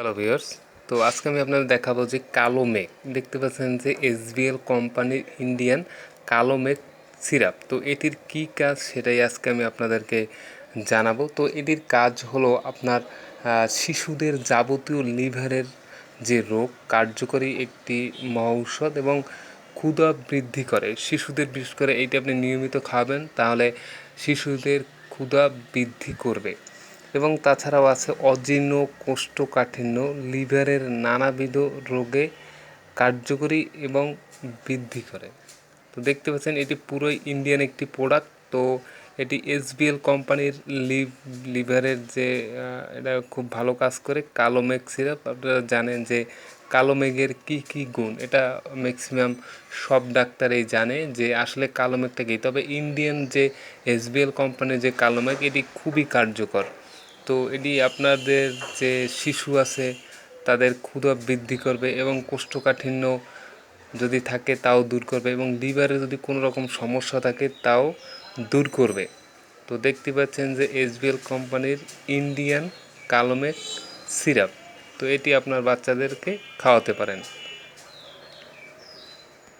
Hello viewers তো আজকে আমি আপনাদের দেখাবো যে কালো মেঘ। দেখতে পাচ্ছেন যে এসবিএল কোম্পানির ইন্ডিয়ান কালো মেঘ সিরাপ তো এটির কি কাজ সেটাই আজকে আমি আপনাদেরকে জানাব। তো এটির কাজ হলো আপনার শিশুদের যাবতীয় লিভারের যে রোগ, কার্যকরী একটি মহৌষধ এবং ক্ষুধা বৃদ্ধি করে। শিশুদের, বিশেষ করে এইটা আপনি নিয়মিত খাবেন, তাহলে শিশুদের ক্ষুধা বৃদ্ধি করবে। এবং তাছাড়াও আছে অজীর্ণ, কোষ্ঠকাঠিন্য, লিভারের নানাবিধ রোগে কার্যকরী এবং বৃদ্ধি করে। তো দেখতে পাচ্ছেন, এটি পুরোই ইন্ডিয়ান একটি প্রোডাক্ট তো এটি এসবিএল কোম্পানির লিভ, লিভারের যে এটা খুব ভালো কাজ করে। কালো মেঘ সিরাপ। আপনারা জানেন যে কালো মেঘের কী কী গুণ? এটা ম্যাক্সিমাম সব ডাক্তারই জানে যে আসলে কালো মেঘটা কী। তবে ইন্ডিয়ান যে এসবিএল কোম্পানির যে কালো মেঘ এটি খুবই কার্যকর। তো এটি আপনাদের যে শিশু আছে, তাদের ক্ষুধা বৃদ্ধি করবে এবং কোষ্ঠকাঠিন্য যদি থাকে তাও দূর করবে এবং লিভারে যদি কোনো রকম সমস্যা থাকে তাও দূর করবে। তো দেখতে পাচ্ছেন যে এসবিএল কোম্পানির ইন্ডিয়ান কালোমেক সিরাপ, তো এটি আপনার বাচ্চাদেরকে খাওয়াতে পারেন।